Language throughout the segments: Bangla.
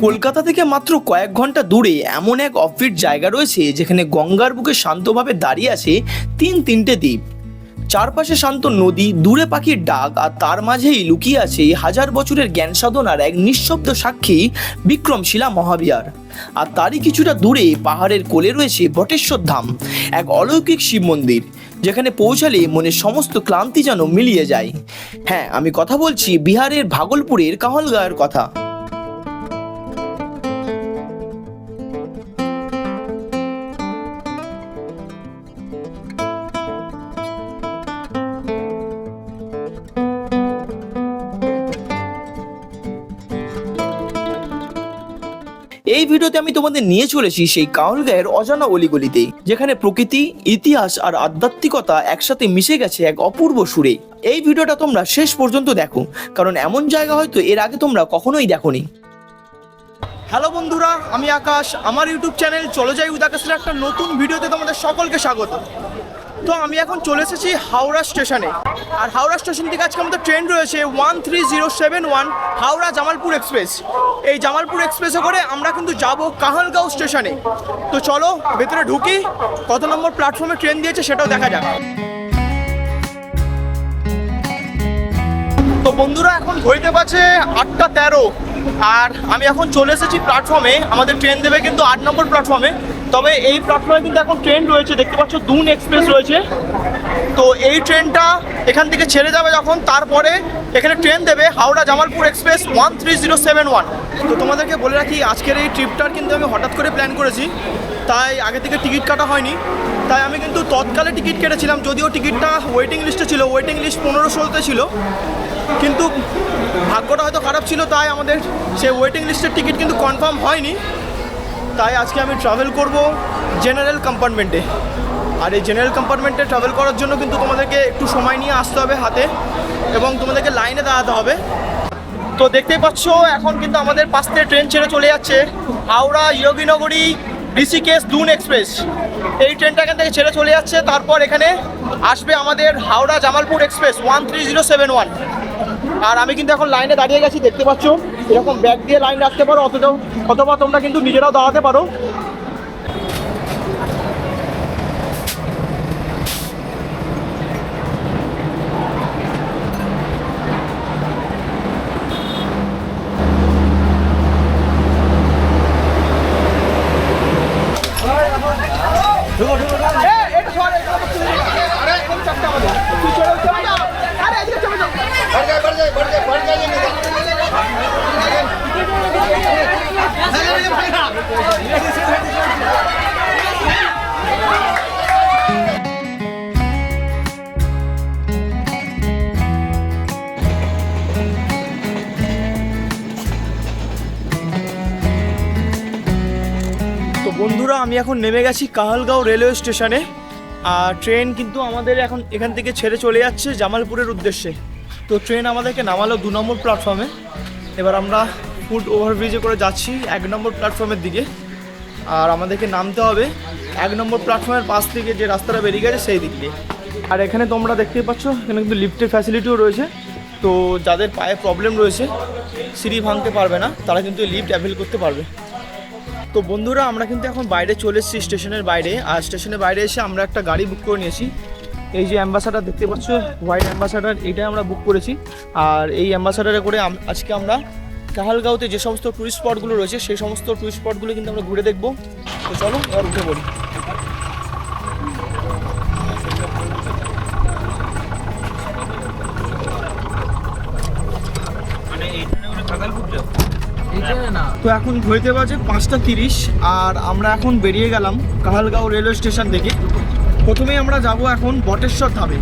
কলকাতা থেকে মাত্র কয়েক ঘণ্টা দূরে এমন এক অফবিট জায়গা রয়েছে যেখানে গঙ্গার বুকে শান্তভাবে দাঁড়িয়ে আছে তিন তিনটে দ্বীপ। চারপাশে শান্ত নদী, দূরে পাখির ডাক আর তার মাঝেই লুকিয়ে আছে হাজার বছরের জ্ঞান সাধনার এক নিঃশব্দ সাক্ষী বিক্রমশিলা মহাবিহার। আর তারই কিছুটা দূরে পাহাড়ের কোলে রয়েছে বটেশ্বর ধাম, এক অলৌকিক শিব মন্দির, যেখানে পৌঁছালে মনের সমস্ত ক্লান্তি যেন মিলিয়ে যায়। হ্যাঁ আমি কথা বলছি বিহারের ভাগলপুরের কাহলগাঁয়ের কথা। ভিডিওতে আমি তোমাদের নিয়ে চলেছি সেই কাউল গায়ের অজানা অলিগলিতে, যেখানে প্রকৃতি, ইতিহাস আর আধ্যাত্মিকতা একসাথে মিশে গেছে এক অপূর্ব সুরে। এই ভিডিওটা তোমরা শেষ পর্যন্ত দেখো, কারণ এমন জায়গা হয়তো এর আগে তোমরা কখনোই দেখোনি। হ্যালো বন্ধুরা, আমি আকাশ। আমার ইউটিউব চ্যানেল চলো যাই উদাকাশের একটা নতুন ভিডিওতে তোমাদের সকলকে স্বাগত। তো আমি এখন চলে এসেছি হাওড়া স্টেশনে। আর হাওড়া স্টেশন থেকে আজকে আমাদের ট্রেন রয়েছে one three zero seven one, Howrah Jamalpur express. এই জামালপুর এক্সপ্রেসে করে আমরা কিন্তু যাব কাহালগাঁও স্টেশনে। তো চলো, ভেতরে ঢুকি, কত নম্বর প্ল্যাটফর্মে ট্রেন দিয়েছে সেটাও দেখা যাক। তো বন্ধুরা, এখন ঘড়িতে পাচ্ছে আটটা তেরো। আর আমি এখন চলে এসেছি প্ল্যাটফর্মে আমাদের ট্রেন দেবে কিন্তু আট নম্বর প্ল্যাটফর্মে তবে এই প্ল্যাটফর্মে কিন্তু এখন ট্রেন রয়েছে, দেখতে পাচ্ছ দুন এক্সপ্রেস রয়েছে। তো এই ট্রেনটা এখান থেকে ছেড়ে যাবে যখন, তারপরে এখানে ট্রেন দেবে Howrah Jamalpur express one three zero seven one তো তোমাদেরকে বলে রাখি, আজকের এই ট্রিপটার কিন্তু আমি হঠাৎ করে প্ল্যান করেছি, তাই আগে থেকে টিকিট কাটা হয়নি। তাই আমি কিন্তু তৎকালে টিকিট কেটেছিলাম, যদিও টিকিটটা ওয়েটিং লিস্টে ছিল ওয়েটিং লিস্ট পনেরো ষোলোতে ছিল। কিন্তু ভাগ্যটা হয়তো খারাপ ছিল, তাই আমাদের সেই ওয়েটিং লিস্টের টিকিট কিন্তু কনফার্ম হয়নি। তাই আজকে আমি ট্রাভেল করব জেনারেল কম্পার্টমেন্টে আর এই জেনারেল কম্পার্টমেন্টে ট্রাভেল করার জন্য কিন্তু তোমাদেরকে একটু সময় নিয়ে আসতে হবে হাতে এবং তোমাদেরকে লাইনে দাঁড়াতে হবে। তো দেখতেই পাচ্ছ, এখন কিন্তু আমাদের পাশ থেকে ট্রেন ছেড়ে চলে যাচ্ছে হাওড়া যোগীনগরী ঋষিকেশ দুন এক্সপ্রেস এই ট্রেনটা এখান থেকে ছেড়ে চলে যাচ্ছে, তারপর এখানে আসবে আমাদের Howrah Jamalpur express one three zero seven one আর আমি কিন্তু এখন লাইনে দাঁড়িয়ে গেছি, দেখতে পাচ্ছ। এরকম ব্যাগ দিয়ে লাইন রাখতে পারো অথবা অথবা তোমরা কিন্তু নিজেরাও দাঁড়াতে পারো। এখন নেমে গেছি কাহালগাঁও রেলওয়ে স্টেশনে। আর ট্রেন কিন্তু আমাদের এখন এখান থেকে ছেড়ে চলে যাচ্ছে জামালপুরের উদ্দেশ্যে। তো ট্রেন আমাদেরকে নামালো দু নম্বর প্ল্যাটফর্মে এবার আমরা ফুড ওভারব্রিজে করে যাচ্ছি এক নম্বর প্ল্যাটফর্মের দিকে। আর আমাদেরকে নামতে হবে এক নম্বর প্ল্যাটফর্মের পাশ থেকে যে রাস্তাটা বেরিয়ে গেছে সেই দিক দিয়ে। আর এখানে তোমরা দেখতেই পাচ্ছ, এখানে কিন্তু লিফটের ফ্যাসিলিটিও রয়েছে। তো যাদের পায়ে প্রবলেম রয়েছে, সিঁড়ি ভাঙতে পারবে না, তারা কিন্তু লিফট অ্যাভেল করতে পারবে। তো বন্ধুরা, আমরা কিন্তু এখন বাইরে চলে এসেছি স্টেশনের বাইরে। আর স্টেশনের বাইরে এসে আমরা একটা গাড়ি বুক করে নিয়েছি। এই যে অ্যাম্বাসাডার দেখতে পাচ্ছ হোয়াইট অ্যাম্বাসাডার এটাই আমরা বুক করেছি। আর এই অ্যাম্বাসাডারে করে আজকে আমরা কাহালগাঁওতে যে সমস্ত টুরিস্ট স্পটগুলো রয়েছে, সেই সমস্ত টুরিস্ট স্পটগুলো কিন্তু আমরা ঘুরে দেখব। তো চলো, এবার উঠে পড়ি। তো এখন ঘড়িতে বাজে পাঁচটা তিরিশ, আর আমরা এখন বেরিয়ে গেলাম কাহালগাঁও রেলওয়ে স্টেশন থেকে প্রথমেই আমরা যাব এখন বটেশ্বর ধাবে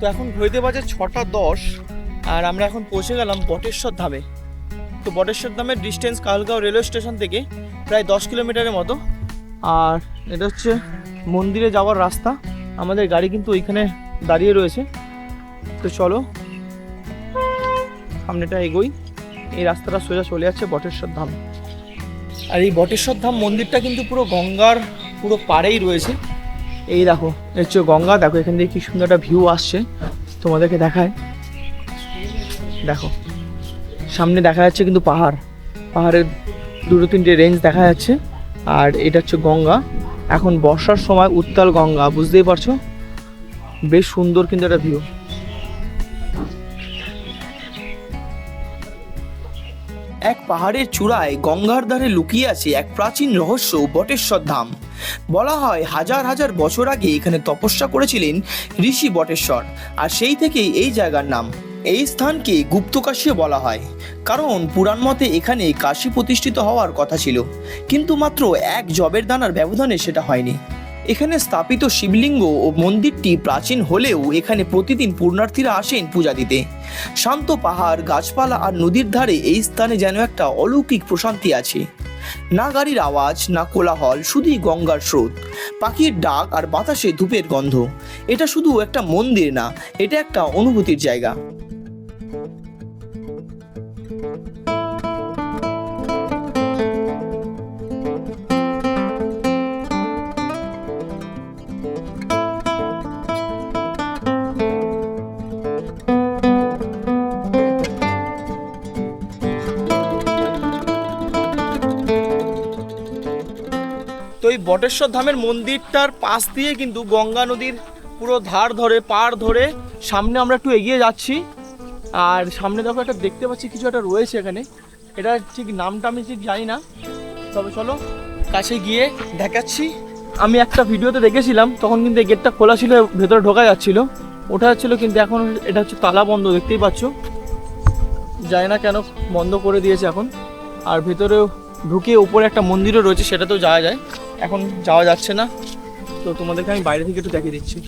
তো এখন ঘড়িতে বাজে ছটা দশ, আর আমরা এখন পৌঁছে গেলাম বটেশ্বর ধামে। তো বটেশ্বর ধামের ডিস্টেন্স কাহালগাঁও রেলওয়ে স্টেশন থেকে প্রায় দশ কিলোমিটারের মতো। আর এটা হচ্ছে মন্দিরে যাওয়ার রাস্তা। আমাদের গাড়ি কিন্তু ওইখানে দাঁড়িয়ে রয়েছে। তো চলো, সামনেটা এগোই। এই রাস্তাটা সোজা চলে যাচ্ছে বটেশ্বর ধাম। আর এই বটেশ্বর ধাম মন্দিরটা কিন্তু পুরো গঙ্গার পুরো পাড়েই রয়েছে। এই দেখো হচ্ছে গঙ্গা। দেখো, এখান থেকে কি সুন্দর একটা ভিউ আসছে। তোমাদেরকে দেখায়। দেখো, সামনে দেখা যাচ্ছে কিন্তু পাহাড়। পাহাড়ের দুটো তিনটে রেঞ্জ দেখা যাচ্ছে। আর এটা হচ্ছে গঙ্গা। এখন বর্ষার সময় উত্তাল গঙ্গা, বুঝতেই পারছ? বেশ সুন্দর কিন্তু একটা ভিউ এক পাহাড়ের চূড়ায় গঙ্গার ধারে লুকিয়ে আছে এক প্রাচীন রহস্য, বটেশ্বর ধাম। বলা হয় হাজার হাজার বছর আগে এখানে তপস্যা করেছিলেন ঋষি বটেশ্বর, আর সেই থেকেই এই জায়গার নাম। এই স্থানকে গুপ্তকাশীও বলা হয়। কারণ পুরাণ মতে এখানে কাশী প্রতিষ্ঠিত হওয়ার কথা ছিল। কিন্তু মাত্র এক জবের দানার ব্যবধানে সেটা হয়নি। এখানে স্থাপিত শিবলিঙ্গ ও মন্দিরটি প্রাচীন হলেও এখানে প্রতিদিন পূর্ণার্থীরা আসেন পূজা দিতে। শান্ত পাহাড়, গাছপালা আর নদীর ধারে এই স্থানে যেন একটা অলৌকিক প্রশান্তি আছে। না গাড়ির আওয়াজ, না কোলাহল, শুধুই গঙ্গার স্রোত। পাখির ডাক আর বাতাসে ধূপের গন্ধ। এটা শুধু একটা মন্দির না, এটা একটা অনুভূতির জায়গা। বটেশ্বর ধামের মন্দিরটার পাশ দিয়ে কিন্তু গঙ্গা নদীর পুরো ধার ধরে পাড় ধরে সামনে আমরা একটু এগিয়ে যাচ্ছি। আর সামনে দেখো একটা দেখতে পাচ্ছি কিছু একটা রয়েছে এখানে। এটা ঠিক নামটা আমি ঠিক জানি না। তবে চলো, কাছে গিয়ে দেখাচ্ছি। আমি একটা ভিডিওতে দেখেছিলাম, তখন কিন্তু এই গেটটা খোলা ছিল, ভেতরে ঢোকা যাচ্ছিল। ওঠা যাচ্ছিল কিন্তু এখন এটা হচ্ছে তালা বন্ধ, দেখতেই পাচ্ছ। জানি না কেন বন্ধ করে দিয়েছে এখন। আর ভেতরেও ঢুকে উপরে একটা মন্দিরও রয়েছে, সেটাতেও যাওয়া যায়। এখন যাওয়া যাচ্ছে না। তো তোমাদেরকে আমি বাইরে থেকে একটু দেখিয়ে দিচ্ছি।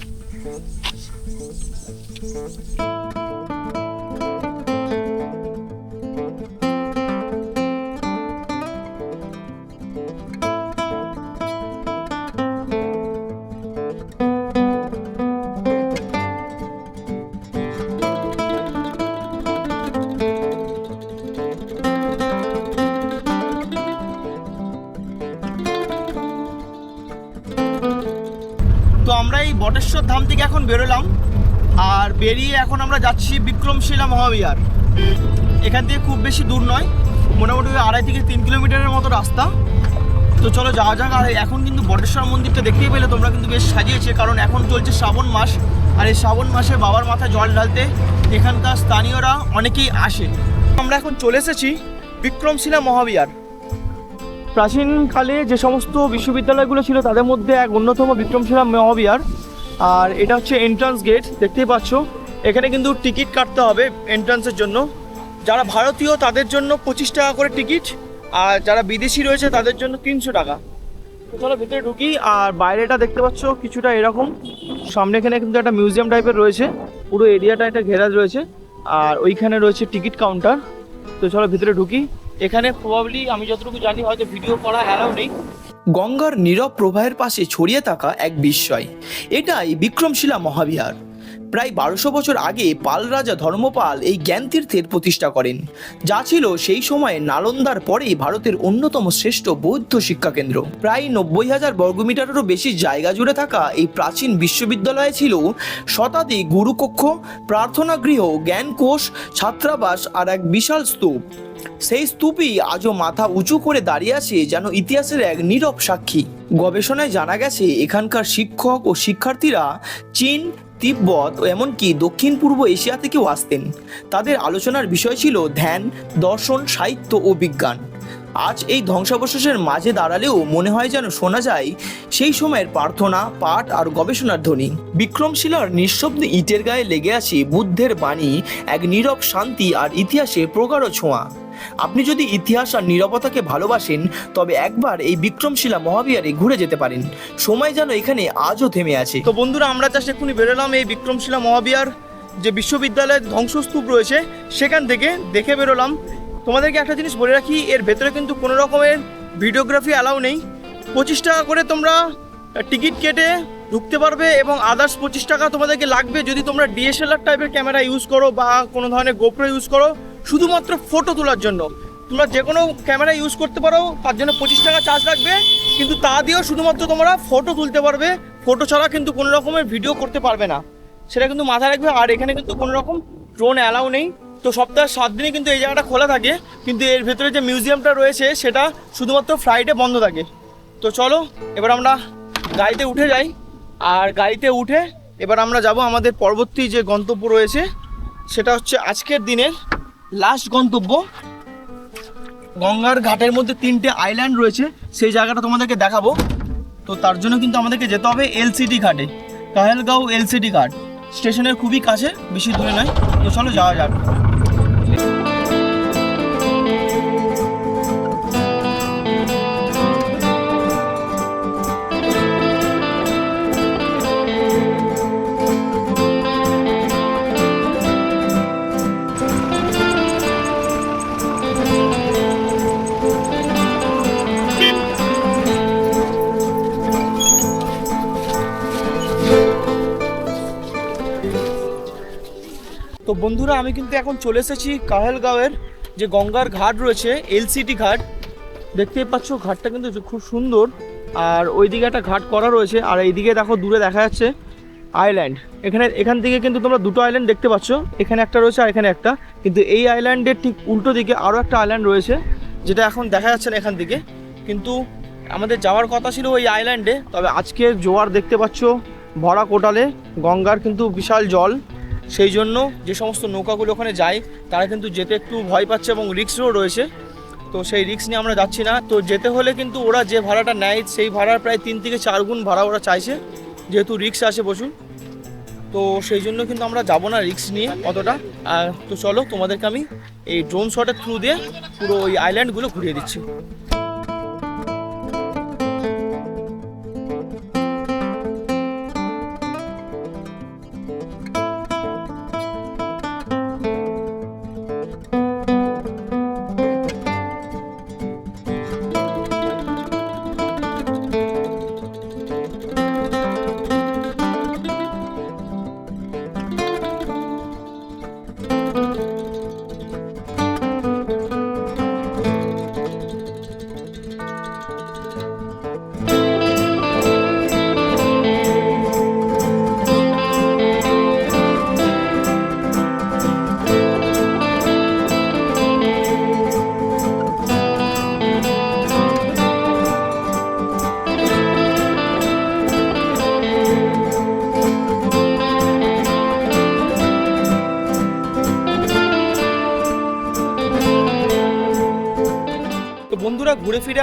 বেরিয়ে এখন আমরা যাচ্ছি বিক্রমশিলা মহাবিহার। এখান থেকে খুব বেশি দূর নয়, মোটামুটি আড়াই থেকে তিন কিলোমিটারের মতো রাস্তা। তো চলো যাওয়া যাক, আর এখন কিন্তু বটেশ্বর মন্দিরটা দেখতেই পেলে, তোমরা কিন্তু বেশ সাজিয়েছে, কারণ এখন চলছে শ্রাবণ মাস, আর এই শ্রাবণ মাসে বাবার মাথায় জল ঢালতে এখানকার স্থানীয়রা অনেকেই আসে। আমরা এখন চলে এসেছি বিক্রমশিলা মহাবিহার। প্রাচীনকালে যে সমস্ত বিশ্ববিদ্যালয়গুলো ছিল, তাদের মধ্যে এক অন্যতম বিক্রমশিলা মহাবিহার। আর এটা হচ্ছে এন্ট্রান্স গেট দেখতেই পাচ্ছ। এখানে কিন্তু টিকিট কাটতে হবে এন্ট্রান্সের জন্য। যারা ভারতীয়, তাদের জন্য পঁচিশ টাকা করে টিকিট আর যারা বিদেশি রয়েছে, তাদের জন্য তিনশো টাকা। চলো ভেতরে ঢুকি, আর বাইরেটা দেখতে পাচ্ছ কিছুটা এরকম। সামনে এখানে কিন্তু একটা মিউজিয়াম টাইপের রয়েছে। পুরো এরিয়াটা একটা ঘেরা রয়েছে। আর ওইখানে রয়েছে টিকিট কাউন্টার তো চলো ভিতরে ঢুকি। এখানে প্রবাবলি আমি যতটুকু জানি, হয়তো ভিডিও করা অ্যালাউ নেই। গঙ্গার নীরব প্রবাহের পাশে ছড়িয়ে থাকা এক বিস্ময়। এটাই বিক্রমশিলা মহাবিহার। প্রায় বারোশো বছর আগে পাল রাজা ধর্মপাল এই জ্ঞানতীর্থের প্রতিষ্ঠা করেন। যা ছিল সেই সময়ে নালন্দার পরেই ভারতের অন্যতম শ্রেষ্ঠ বৌদ্ধ শিক্ষা কেন্দ্র প্রায় নব্বই হাজার বর্গমিটারেরও বেশি জায়গা জুড়ে থাকা এই প্রাচীন বিশ্ববিদ্যালয়ে ছিল শতাধিক গুরুকক্ষ প্রার্থনা গৃহ জ্ঞানকোষ, ছাত্রাবাস আর এক বিশাল স্তূপ। সেই স্তূপই আজও মাথা উঁচু করে দাঁড়িয়ে আছে যেন ইতিহাসের এক নীরব সাক্ষী। গবেষণায় জানা গেছে, এখানকার শিক্ষক ও শিক্ষার্থীরা চীন তিব্বত এমনকি দক্ষিণ পূর্ব এশিয়া থেকেও আসতেন। তাদের আলোচনার বিষয় ছিল ধ্যান, দর্শন, সাহিত্য ও বিজ্ঞান। আজ এই ধ্বংসাবশেষের মাঝে দাঁড়ালেও মনে হয় যেন শোনা যায় সেই সময়ের প্রার্থনা, পাঠ আর গবেষণার ধ্বনি। বিক্রমশিলার নিঃশব্দে ইটের গায়ে লেগে আছে বুদ্ধের বাণী, এক নীরব শান্তি আর ইতিহাসে প্রগাঢ় ছোঁয়া। আপনি যদি ইতিহাস আর নিরবতাকে ভালোবাসেন, তবে একবার এই বিক্রমশিলা মহাবিহারে ঘুরে যেতে পারেন। সময় যেন এখানে আজও থেমে আছে। তো বন্ধুরা, আমরা জাস্ট এক্ষুনি বেরোলাম এই বিক্রমশিলা মহাবিহার যে বিশ্ববিদ্যালয়ের ধ্বংসস্তূপ রয়েছে, সেখান থেকে দেখে বেরোলাম। তোমাদেরকে একটা জিনিস বলে রাখি, এর ভেতরে কিন্তু কোনো রকমের ভিডিওগ্রাফি অ্যালাউ নেই। পঁচিশ টাকা করে তোমরা টিকিট কেটে ঢুকতে পারবে এবং আদার্স পঁচিশ টাকা তোমাদেরকে লাগবে। যদি তোমরা ডিএসএলআর টাইপের ক্যামেরা ইউজ করো বা কোনো ধরনের গোপ্রো ইউজ করো শুধুমাত্র ফটো তোলার জন্য। তোমরা যে কোনো ক্যামেরা ইউজ করতে পারো, তার জন্য পঁচিশ টাকা চার্জ লাগবে, কিন্তু তা দিয়েও শুধুমাত্র তোমরা ফটো তুলতে পারবে। ফটো ছাড়া কিন্তু কোনো রকমের ভিডিও করতে পারবে না। সেটা কিন্তু মাথায় রাখবে, আর এখানে কিন্তু কোনো রকম ড্রোন অ্যালাউ নেই। তো সপ্তাহে সাত দিনে কিন্তু এই জায়গাটা খোলা থাকে, কিন্তু এর ভেতরে যে মিউজিয়ামটা রয়েছে, সেটা শুধুমাত্র ফ্রাইডে বন্ধ থাকে। তো চলো, এবার আমরা গাড়িতে উঠে যাই। আর গাড়িতে উঠে এবার আমরা যাব আমাদের পরবর্তী যে গন্তব্য রয়েছে, সেটা হচ্ছে আজকের দিনের লাস্ট গন্তব্য। গঙ্গার ঘাটের মধ্যে তিনটে আইল্যান্ড রয়েছে, সেই জায়গাটা তোমাদেরকে দেখাবো। তো তার জন্য কিন্তু আমাদেরকে যেতে হবে এলসিডি ঘাটে, কাহেলগাঁও এলসিডি ঘাট। স্টেশনের খুবই কাছে, বেশি দূরে নয়। তো চলো যাওয়া যাক। বন্ধুরা, আমি কিন্তু এখন চলে এসেছি কাহেলগাঁওয়ের যে গঙ্গার ঘাট রয়েছে, এলসিটি ঘাট। দেখতেই পাচ্ছ, ঘাটটা কিন্তু খুব সুন্দর। আর ওইদিকে একটা ঘাট করা রয়েছে, আর এইদিকে দেখো দূরে দেখা যাচ্ছে আইল্যান্ড এখানে, এখান থেকে কিন্তু তোমরা দুটো আইল্যান্ড দেখতে পাচ্ছ, এখানে একটা রয়েছে আর এখানে একটা। কিন্তু এই আইল্যান্ডের ঠিক উল্টো দিকে আরও একটা আইল্যান্ড রয়েছে, যেটা এখন দেখা যাচ্ছে না এখান থেকে। কিন্তু আমাদের যাওয়ার কথা ছিল ওই আইল্যান্ডে তবে আজকে জোয়ার দেখতে পাচ্ছ, ভরা কোটালে গঙ্গার কিন্তু বিশাল জল। সেই জন্য যে সমস্ত নৌকাগুলো ওখানে যায়, তারা কিন্তু যেতে একটু ভয় পাচ্ছে এবং রিক্সও রয়েছে। তো সেই রিক্স নিয়ে আমরা যাচ্ছি না। তো যেতে হলে কিন্তু ওরা যে ভাড়াটা নেয়, সেই ভাড়ার প্রায় তিন থেকে চার গুণ ভাড়া ওরা চাইছে। যেহেতু রিক্স আসে প্রচুর। তো সেই জন্য কিন্তু আমরা যাব না রিক্স নিয়ে অতটা। আর তো চলো তোমাদেরকে আমি এই ড্রোন শটের থ্রু দিয়ে পুরো ওই আইল্যান্ডগুলো ঘুরিয়ে দিচ্ছি।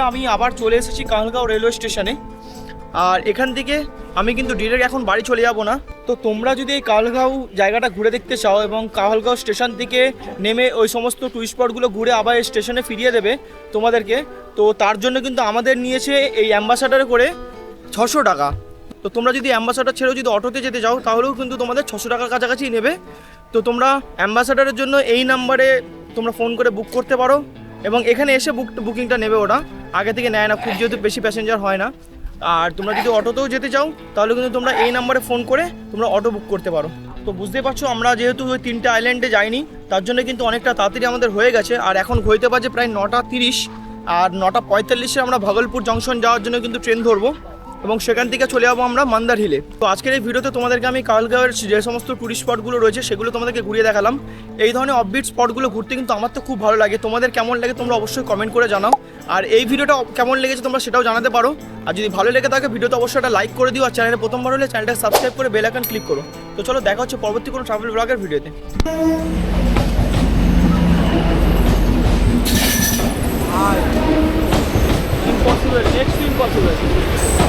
আমি আবার চলে এসেছি কাহলগাঁও রেলওয়ে স্টেশনে। আর এখান থেকে আমি কিন্তু ডিরেক্ট এখন বাড়ি চলে যাব না। তো তোমরা যদি এই কাহলগাঁও জায়গাটা ঘুরে দেখতে চাও এবং কাহলগাঁও স্টেশন থেকে নেমে ওই সমস্ত টুরিস্ট স্পটগুলো ঘুরে আবার এই স্টেশনে ফিরিয়ে দেবে তোমাদেরকে, তো তার জন্য কিন্তু আমাদের নিয়েছে এই অ্যাম্বাসাডারে করে ছশো টাকা। তো তোমরা যদি অ্যাম্বাসাডার ছেড়েও যদি অটোতে যেতে চাও, তাহলেও কিন্তু তোমাদের ছশো টাকার কাছাকাছি নেবে। তো তোমরা অ্যাম্বাসাডারের জন্য এই নাম্বারে তোমরা ফোন করে বুক করতে পারো এবং এখানে এসে বুক বুকিংটা নেবে ওরা। আগে থেকে নেয় না, খুব যেহেতু বেশি প্যাসেঞ্জার হয় না। আর তোমরা যদি অটোতেও যেতে চাও, তাহলে কিন্তু তোমরা এই নাম্বারে ফোন করে তোমরা অটো বুক করতে পারো। তো বুঝতে পারছ, আমরা যেহেতু ওই তিনটে আইল্যান্ডে যাইনি, তার জন্য কিন্তু অনেকটা তাড়াতাড়ি আমাদের হয়ে গেছে। আর এখন ঘড়িতে বাজে প্রায় নটা তিরিশ, আর নটা পঁয়তাল্লিশে আমরা ভাগলপুর জংশন যাওয়ার জন্য কিন্তু ট্রেন ধরবো। এবং সেখান থেকে চলে যাব আমরা মন্দার হিলে। তো আজকের এই ভিডিওতে তোমাদেরকে আমি কালগাঁওয়ের যে সমস্ত টুরিস্ট স্পটগুলো রয়েছে, সেগুলো তোমাদেরকে ঘুরিয়ে দেখালাম। এই ধরনের অফবিট স্পটগুলো ঘুরতে কিন্তু আমার তো খুব ভালো লাগে। তোমাদের কেমন লাগে তোমরা অবশ্যই কমেন্ট করে জানাও। আর এই ভিডিওটা কেমন লেগেছে তোমরা সেটাও জানাতে পারো। আর যদি ভালো লেগে থাকে ভিডিওতে অবশ্যই একটা লাইক করে দিও। আর চ্যানেলে প্রথমবার হলে চ্যানেলটা সাবস্ক্রাইব করে বেল আইকন ক্লিক করো। তো চলো দেখা হচ্ছে পরবর্তী কোনো ট্রাভেল ব্লগের ভিডিওতে। আর impossible, next impossible.